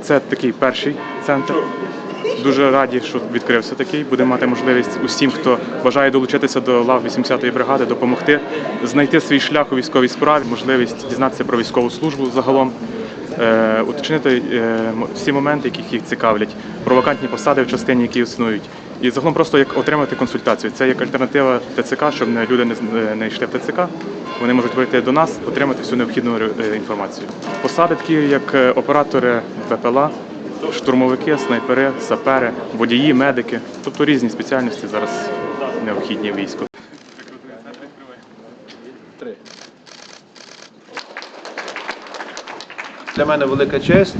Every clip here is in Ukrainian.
Це такий перший центр. Дуже раді, що відкрився такий. Будемо мати можливість усім, хто бажає долучитися до лав 80-ї бригади, допомогти знайти свій шлях у військовій справі, можливість дізнатися про військову службу загалом, е, уточнити е, всі моменти, які їх цікавлять, про вакантні посади в частині, які існують. І загалом просто як отримати консультацію. Це як альтернатива ТЦК, щоб люди не, з- не йшли в ТЦК. Вони можуть прийти до нас, отримати всю необхідну е, інформацію. Посади такі, як е, оператори ВПЛА, штурмовики, снайпери, сапери, водії, медики, тобто різні спеціальності зараз необхідні в війську. Для мене велика честь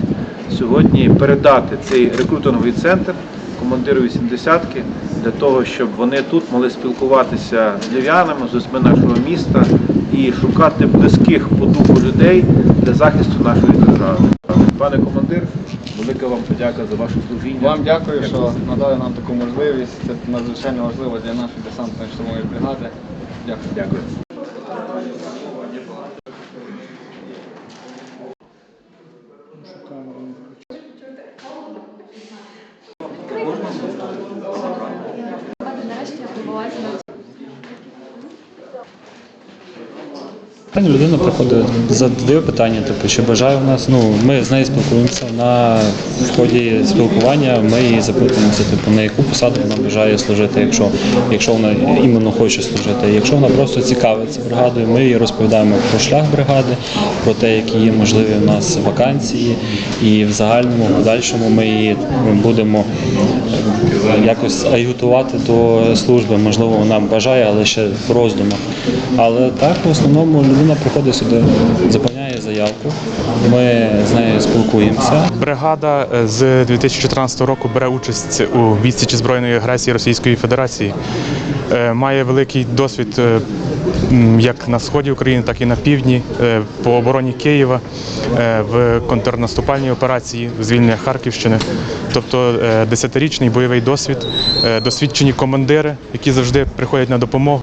сьогодні передати цей рекрутинговий центр командиру 80-ки для того, щоб вони тут могли спілкуватися з львів'янами, з людьми нашого міста і шукати близьких по духу людей для захисту нашої держави. Велика вам подяка за ваше служіння. Вам дякую, що надали нам таку можливість. Це надзвичайно важливо для нашої десантної штурмової бригади. Дякую. Дякую. Нарешті відбулася Людина приходить, задає питання, типу, чи бажає в нас. Ну, ми з нею спілкуємося. На в ході спілкування ми її запитуємося, типу, на яку посаду вона бажає служити, якщо, якщо вона іменно хоче служити. Якщо вона просто цікавиться бригадою, ми їй розповідаємо про шлях бригади, про те, які є можливі в нас вакансії, і в загальному, в подальшому ми її будемо якось агітувати до служби. Можливо, вона бажає, але ще в роздумах. Але так, в основному людина приходить сюди, заповняє заявку. Ми з нею спілкуємося. Бригада е, з 2014 року бере участь у відсічі збройної агресії Російської Федерації. Е, Має великий досвід е, як на сході України, так і на півдні по обороні Києва в контрнаступальній операції звільнення Харківщини. Тобто десятирічний бойовий досвід, досвідчені командири, які завжди приходять на допомогу.